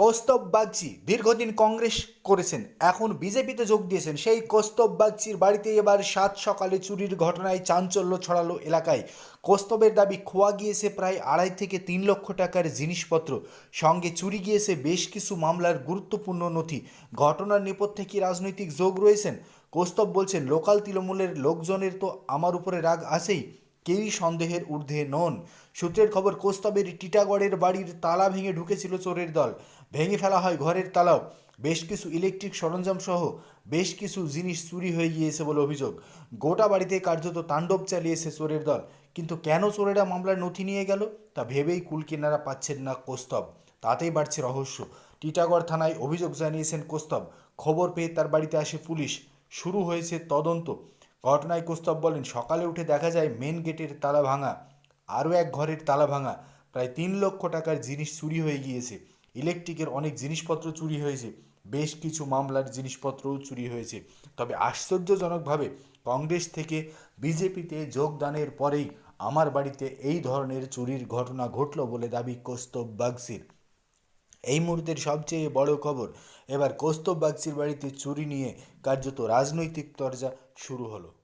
কৌস্তব বাগচি দীর্ঘদিন কংগ্রেস করেছেন, এখন বিজেপিতে যোগ দিয়েছেন। সেই কৌস্তব বাগচির বাড়িতে এবার সাত সকালে চুরির ঘটনায় চাঞ্চল্য ছড়ালো এলাকায়। কৌস্তবের দাবি, খোয়া গিয়েছে প্রায় আড়াই থেকে তিন লক্ষ টাকার জিনিসপত্র। সঙ্গে চুরি গিয়েছে বেশ কিছু মামলার গুরুত্বপূর্ণ নথি। ঘটনার নেপথ্যে কি রাজনৈতিক যোগ রয়েছেন? কৌস্তব বলছেন, লোকাল তৃণমূলের লোকজনের তো আমার উপরে রাগ আছেই। কেউই সন্দেহের ঊর্ধ্বে নন। সূত্রের খবর, কোস্তবের টিটাগড়ের বাড়ির তালা ভেঙে ঢুকেছিল চোরের দল। ভেঙে ফেলা হয় ঘরের তালাও। বেশ কিছু ইলেকট্রিক সরঞ্জাম সহ বেশ কিছু জিনিস চুরি হয়ে গিয়েছে বলে অভিযোগ। গোটা বাড়িতে কার্যত তাণ্ডব চালিয়েছে চোরের দল। কিন্তু কেন চোরেরা মামলার নথি নিয়ে গেল? তা ভেবেই কুল কিনারা পাচ্ছেন না কোস্তব। তাতেই বাড়ছে রহস্য। টিটাগড় থানায় অভিযোগ জানিয়েছেন কোস্তব। খবর পেয়ে তার বাড়িতে আসে পুলিশ। শুরু হয়েছে তদন্ত। ঘটনায় কুস্তব বলেন, সকালে উঠে দেখা যায় মেন গেটের তালা ভাঙা, আরও এক ঘরের তালা ভাঙা, প্রায় তিন লক্ষ টাকার জিনিস চুরি হয়ে গিয়েছে। ইলেকট্রিকের অনেক জিনিসপত্র চুরি হয়েছে, বেশ কিছু মামলার জিনিসপত্রও চুরি হয়েছে। তবে আশ্চর্যজনকভাবে কংগ্রেস থেকে বিজেপিতে যোগদানের পরেই আমার বাড়িতে এই ধরনের চুরির ঘটনা ঘটল বলে দাবি কৌস্তব বাগসির। এই মুহূর্তের সবচেয়ে বড় খবর, এবার কৌস্তব বাগচির বাড়িতে চুরি নিয়ে কার্যত রাজনৈতিক তরজা শুরু হলো।